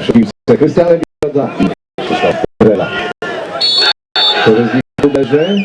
Przy piłce Krystiana Bielada i Krzysztof Rela. To jest w numerze